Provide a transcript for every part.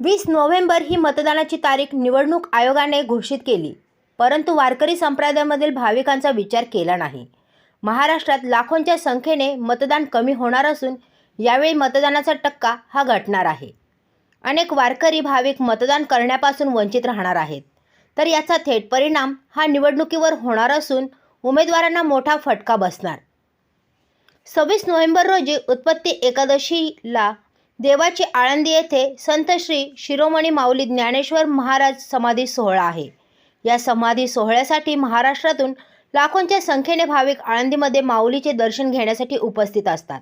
वीस नोव्हेंबर ही मतदानाची तारीख निवडणूक आयोगाने घोषित केली. परंतु वारकरी संप्रदायामधील भाविकांचा विचार केला नाही. महाराष्ट्रात लाखोंच्या संख्येने मतदान कमी होणार असून यावेळी मतदानाचा टक्का हा घटणार आहे. अनेक वारकरी भाविक मतदान करण्यापासून वंचित राहणार आहेत. तर याचा थेट परिणाम हा निवडणुकीवर होणार असून उमेदवारांना मोठा फटका बसणार. सव्वीस नोव्हेंबर रोजी उत्पत्ती एकादशीला देवाची आळंदी येथे संत श्री शिरोमणी माऊली ज्ञानेश्वर महाराज समाधी सोहळा आहे. या समाधी सोहळ्यासाठी महाराष्ट्रातून लाखोंच्या संख्येने भाविक आळंदीमध्ये माऊलीचे दर्शन घेण्यासाठी उपस्थित असतात.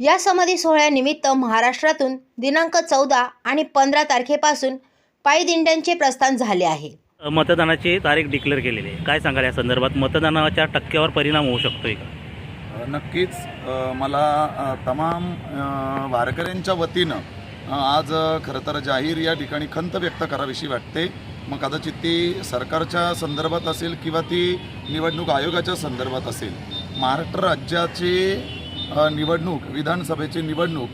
या समाधी सोहळ्यानिमित्त महाराष्ट्रातून दिनांक चौदा आणि पंधरा तारखेपासून पायी दिंड्यांचे प्रस्थान झाले आहे. मतदानाची तारीख डिक्लेअर केलेली आहे. काय सांगाल या संदर्भात? मतदानाच्या टक्क्यावर परिणाम होऊ शकतोय का? नक्कीच मला तमाम वारकऱ्यांच्या वतीनं आज खरं तर जाहीर या ठिकाणी खंत व्यक्त करावीशी वाटते. मग कदाचित ती सरकारच्या संदर्भात असेल किंवा ती निवडणूक आयोगाच्या संदर्भात असेल महाराष्ट्र राज्याची निवडणूक विधानसभेची निवडणूक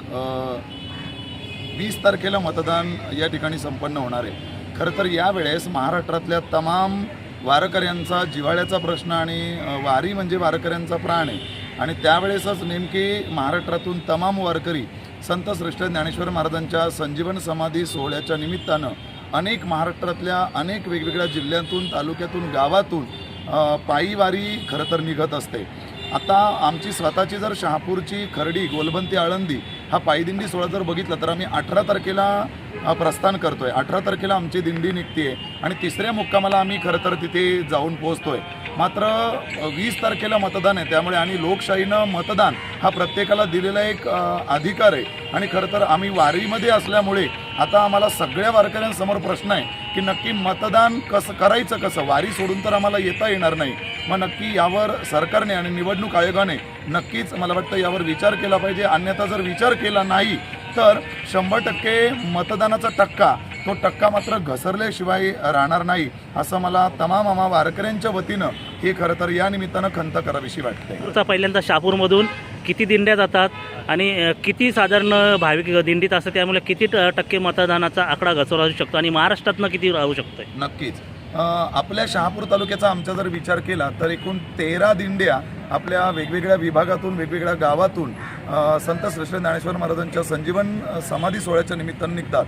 वीस तारखेला मतदान या ठिकाणी संपन्न होणार आहे. खरं तर यावेळेस महाराष्ट्रातल्या तमाम वारकऱ्यांचा जिव्हाळ्याचा प्रश्न आणि वारी म्हणजे वारकऱ्यांचा प्राण आहे. आणि त्यावेळेसच नेमकी महाराष्ट्रातून तमाम वारकरी संत श्रेष्ठ ज्ञानेश्वर महाराजांच्या संजीवन समाधी सोहळ्याच्या निमित्तानं अनेक महाराष्ट्रातल्या अनेक वेगवेगळ्या जिल्ह्यातून तालुक्यातून गावातून पायीवारी पायी वारी खरं तर निघत असते. आता आमची स्वतःची जर शहापूरची खर्डी गोलबंती आळंदी हा पायदिंडी सोहळा जर बघितला तर आम्ही अठरा तारखेला प्रस्थान प्रस्थान करतोय. अठरा तारखेला आमची दिंडी निघते आणि तिसऱ्या मुक्कामाला आम्ही खरं तर तिथे जाऊन पोहोचतोय. मात्र वीस तारखेला मतदान आहे. त्यामुळे आणि लोकशाहीनं मतदान हा प्रत्येकाला दिलेला एक अधिकार आहे. आणि खरं तर आम्ही वारीमध्ये असल्यामुळे आता आम्हाला सगळ्या वारकऱ्यांसमोर प्रश्न आहे की नक्की मतदान कसं करायचं कसं? वारी सोडून तर आम्हाला येता येणार नाही. मग नक्की यावर सरकारने आणि निवडणूक आयोगाने नक्कीच मला वाटतं यावर विचार केला पाहिजे. अन्यथा जर विचार केला नाही तर शंभर टक्के मतदानाचा टक्का तो टक्का मात्र घसरल्याशिवाय राहणार नाही असं मला तमाम आम्हा वारकऱ्यांच्या वतीनं हे खरं तर या निमित्तानं खंत करावीशी वाटते. पहिल्यांदा शहापूरमधून किती दिंड्या जातात आणि किती साधारण भाविक दिंडीत असतात त्यामुळे किती टक्के मतदानाचा आकडा घसरला असू शकतो आणि महाराष्ट्रातनं किती राहू शकतोय? नक्कीच. आपल्या शहापूर तालुक्याचा आमचा जर विचार केला तर एकूण तेरा दिंड्या आपल्या वेगवेगळ्या विभागातून वेगवेगळ्या गावातून संत श्रेष्ठ ज्ञानेश्वर महाराजांच्या संजीवन समाधी सोहळ्याच्या निमित्तानं निघतात.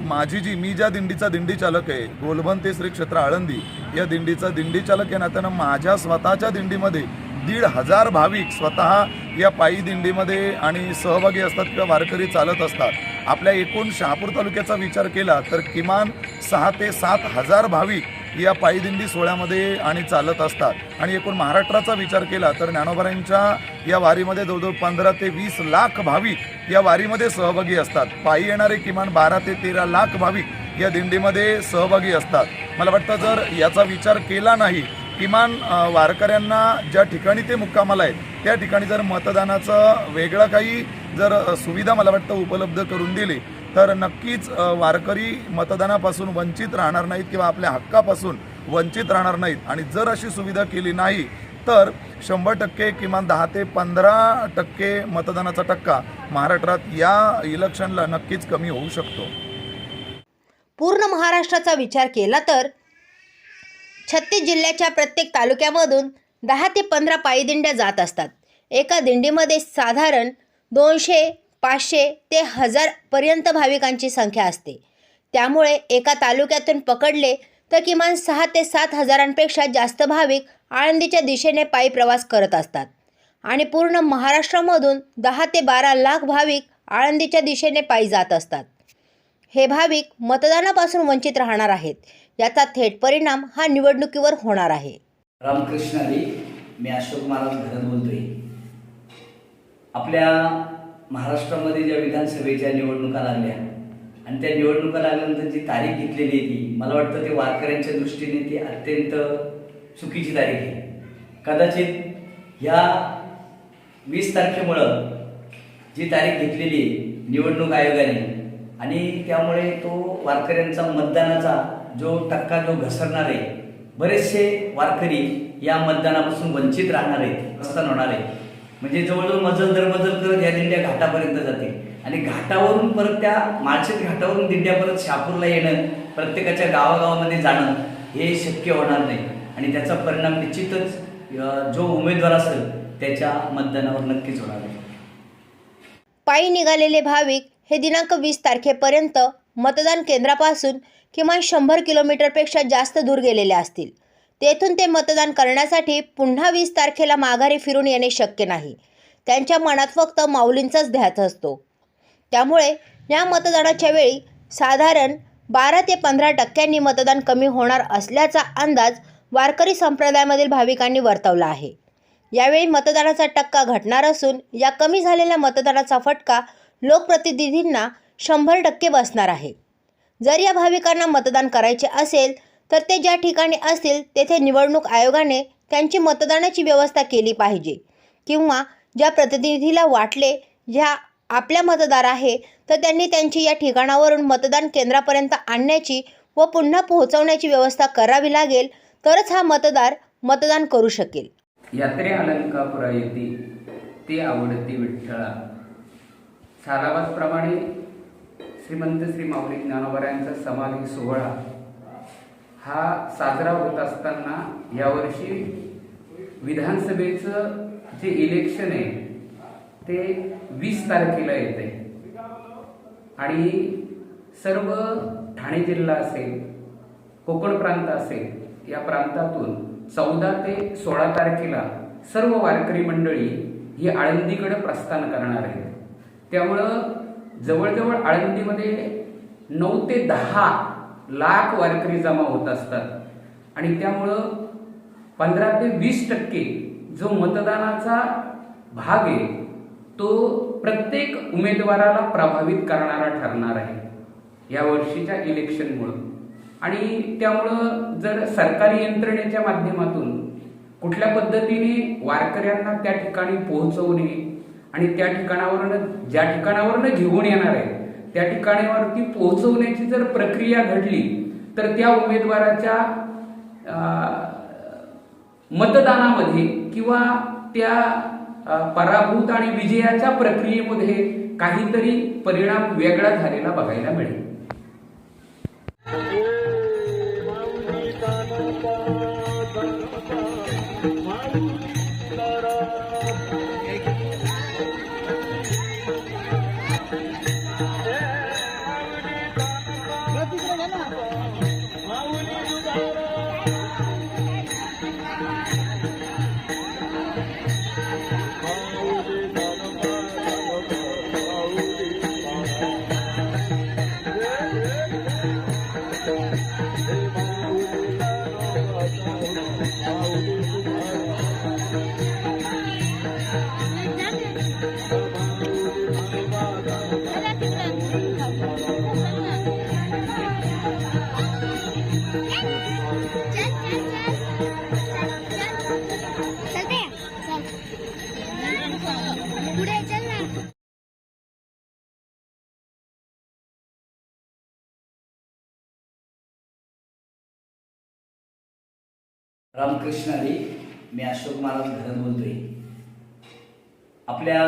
माझी जी मी ज्या दिंडीचा दिंडी चालक आहे गोलबन ते श्री क्षेत्र आळंदी या दिंडीचा दिंडी चालक या नात्यानं माझ्या स्वतःच्या दिंडीमध्ये दीड हजार भाविक स्वतः या पायी दिंडीमध्ये आणि सहभागी असतात किंवा वारकरी चालत असतात. आपल्या एकूण शहापूर तालुक्याचा विचार केला तर किमान सहा ते सात हजार भाविक या पायी दिंडी सोहळ्यामध्ये आणि चालत असतात. आणि एकूण महाराष्ट्राचा विचार केला तर ज्ञानोबरांच्या या वारीमध्ये जवळजवळ पंधरा ते वीस लाख भाविक या वारीमध्ये सहभागी असतात. पायी येणारे किमान बारा ते तेरा लाख भाविक या दिंडीमध्ये सहभागी असतात. मला वाटतं जर याचा विचार केला नाही किमान वारकऱ्यांना ज्या ठिकाणी ते मुक्कामाला आहेत त्या ठिकाणी जर मतदानाचं वेगळं काही जर सुविधा मला वाटतं उपलब्ध करून दिली तर नक्कीच वारकरी मतदानापासून वंचित राहणार नाहीत किंवा आपल्या हक्कापासून वंचित राहणार नाहीत. आणि जर अशी सुविधा केली नाही तर शंभर टक्के किमान दहा ते पंधरा टक्के मतदानाचा टक्का महाराष्ट्रात या इलेक्शनला नक्कीच कमी होऊ शकतो. पूर्ण महाराष्ट्राचा विचार केला तर छत्तीस जिल्ह्याच्या प्रत्येक तालुक्यामधून दहा ते पंधरा पायदिंड्या जात असतात. एका दिंडीमध्ये साधारण दोनशे पाचशे ते हजारपर्यंत भाविकांची संख्या असते. त्यामुळे एका तालुक्यातून पकडले तर किमान सहा ते सात हजारांपेक्षा जास्त भाविक आळंदीच्या दिशेने पायी प्रवास करत असतात. आणि पूर्ण महाराष्ट्रामधून दहा ते बारा लाख भाविक आळंदीच्या दिशेने पायी जात असतात. हे भाविक मतदानापासून वंचित राहणार आहेत. याचा थेट परिणाम हा निवडणुकीवर होणार आहे. रामकृष्ण हरी मी अशोक महाराज घरत बोलतोय. आपल्या महाराष्ट्रामध्ये ज्या विधानसभेच्या निवडणुका लागल्या आणि त्या निवडणुका लागल्यानंतर जी तारीख घेतलेली आहे ती मला वाटतं ते वारकऱ्यांच्या दृष्टीने ती अत्यंत चुकीची तारीख आहे. कदाचित ह्या वीस तारखेमुळं जी तारीख घेतलेली आहे निवडणूक आयोगाने आणि त्यामुळे तो वारकऱ्यांचा मतदानाचा जो टक्का जो घसरणार आहे बरेचसे वारकरी या मतदानापासून वंचित राहणार आहेत प्रस्थान होणार आहे म्हणजे जवळजवळ मजल दर मजल करत या दिंड्या घाटापर्यंत जाते आणि घाटावरून परत त्या माळशेत घाटावरून दिंड्या परत शहापूरला येणं प्रत्येकाच्या गावागावामध्ये जाणं हे शक्य होणार नाही. आणि त्याचा परिणाम निश्चितच जो उमेदवार असेल त्याच्या मतदानावर नक्कीच होणार आहे. पायी निघालेले भाविक हे दिनांक वीस तारखेपर्यंत मतदान केंद्रापासून किमान शंभर किलोमीटरपेक्षा जास्त दूर गेलेले असतील. तेथून ते मतदान करण्यासाठी पुन्हा वीस तारखेला माघारी फिरून येणे शक्य नाही. त्यांच्या मनात फक्त माऊलींचाच ध्यास असतो. त्यामुळे या मतदानाच्या वेळी साधारण बारा ते पंधरा टक्क्यांनी मतदान कमी होणार असल्याचा अंदाज वारकरी संप्रदायामधील भाविकांनी वर्तवला आहे. यावेळी मतदानाचा टक्का घटणार असून या कमी झालेल्या मतदानाचा फटका लोकप्रतिनिधींना शंभर टक्के बसणार आहे. जर या भाविकांना मतदान करायचे असेल तर ते ज्या ठिकाणी असतील तेथे निवडणूक आयोगाने त्यांची मतदानाची व्यवस्था केली पाहिजे किंवा ज्या प्रतिनिधीला वाटले ह्या आपल्या मतदार आहे तर त्यांनी त्यांची या ठिकाणावरून मतदान केंद्रापर्यंत आणण्याची व पुन्हा पोहोचवण्याची व्यवस्था करावी लागेल तरच हा मतदार मतदान करू शकेल. यात्रे अलंकापुरा येती ते आवडते विठ्ठळा सालावादप्रमाणे श्रीमंत श्री माऊली ज्ञानोबऱ्यांचा समाधी सोहळा हा साजरा होत असताना यावर्षी विधानसभेचं जे इलेक्शन आहे ते वीस तारखेला येते आणि सर्व ठाणे जिल्हा असेल कोकण प्रांत असेल या प्रांतातून चौदा ते सोळा तारखेला सर्व वारकरी मंडळी ही आळंदीकडे प्रस्थान करणार आहेत. त्यामुळं जवळजवळ आळंदीमध्ये नऊ ते दहा लाख वारकरी जमा होत असतात. आणि त्यामुळं पंधरा ते वीस टक्के जो मतदानाचा भाग आहे तो प्रत्येक उमेदवाराला प्रभावित करणारा ठरणार आहे. या वर्षीच्या इलेक्शनमुळं. आणि त्यामुळं जर सरकारी यंत्रणेच्या माध्यमातून कुठल्या पद्धतीने वारकऱ्यांना त्या ठिकाणी पोहोचवणे आणि त्या ठिकाणावरनं ज्या ठिकाणावरनं घेऊन येणार आहे त्या ठिकाणावरती पोहोचवण्याची जर प्रक्रिया घडली तर त्या उमेदवाराच्या मतदानामध्ये किंवा त्या पराभूत आणि विजयाच्या प्रक्रियेमध्ये काहीतरी परिणाम वेगळा झालेला बघायला मिळेल. रामकृष्ण हरी मी अशोक महाराज घरत बोलतोय. आपल्या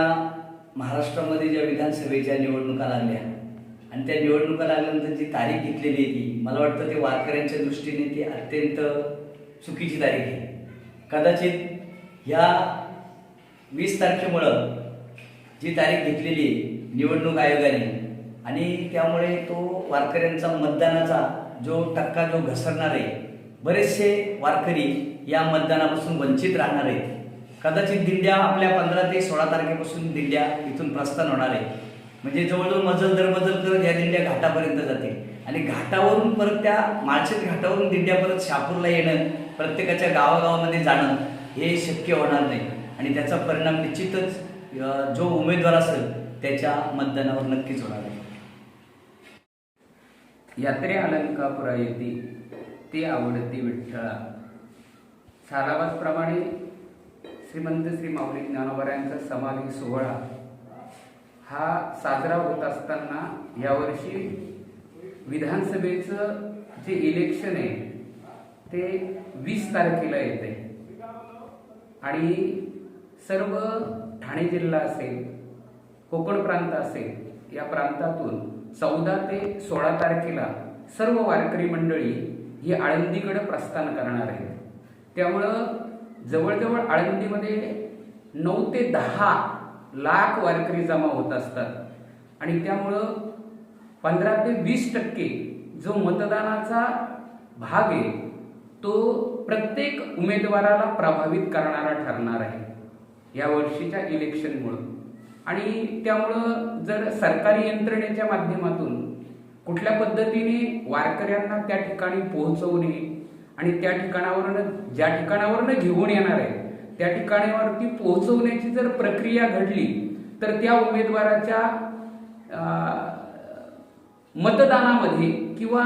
महाराष्ट्रामध्ये ज्या विधानसभेच्या निवडणुका लागल्या आणि त्या निवडणुका लागल्यानंतर जी तारीख घेतलेली आहे ती मला वाटतं ते वारकऱ्यांच्या दृष्टीने ती अत्यंत चुकीची तारीख आहे. कदाचित ह्या वीस तारखेमुळं जी तारीख घेतलेली आहे निवडणूक आयोगाने आणि त्यामुळे तो वारकऱ्यांचा मतदानाचा जो टक्का जो घसरणार आहे बरेचसे वारकरी या मतदानापासून वंचित राहणार आहेत. कदाचित दिंड्या आपल्या पंधरा ते सोळा तारखेपासून दिंड्या इथून प्रस्थान होणार आहे म्हणजे जवळजवळ मजल दर मजल करत या दिंड्या घाटापर्यंत जाते आणि घाटावरून परत त्या माळशेत घाटावरून दिंड्या परत शापूरला येणं प्रत्येकाच्या गावागावामध्ये जाणं हे शक्य होणार नाही. आणि त्याचा परिणाम निश्चितच जो उमेदवार असेल त्याच्या मतदानावर नक्कीच होणार आहे. यात्रे अलंकापुरा येथील ते आवडते विठ्ठळा सारावासप्रमाणे श्रीमंत श्री माऊली ज्ञानोबरायांचा समाधी सोहळा हा साजरा होत असताना यावर्षी विधानसभेचं जे इलेक्शन आहे ते वीस तारखेला येते आणि सर्व ठाणे जिल्हा असेल कोकण प्रांत असेल या प्रांतातून चौदा ते सोळा तारखेला सर्व वारकरी मंडळी ही आळंदीकडे प्रस्थान करणार आहेत त्यामुळं जवळजवळ आळंदीमध्ये नऊ ते दहा लाख वारकरी जमा होत असतात. आणि त्यामुळं पंधरा ते वीस टक्के जो मतदानाचा भाग आहे तो प्रत्येक उमेदवाराला प्रभावित करणारा ठरणार आहे या वर्षीच्या इलेक्शनमुळं. आणि त्यामुळं जर सरकारी यंत्रणेच्या माध्यमातून कुठल्या पद्धतीने वारकऱ्यांना त्या ठिकाणी पोहोचवणे आणि त्या ठिकाणावरनं ज्या ठिकाणावरनं घेऊन येणार आहे त्या ठिकाणावरती पोहोचवण्याची जर प्रक्रिया घडली तर त्या उमेदवाराच्या मतदानामध्ये किंवा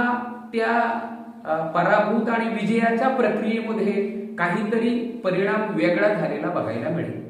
त्या पराभूत आणि विजयाच्या प्रक्रियेमध्ये काहीतरी परिणाम वेगळा झालेला बघायला मिळेल.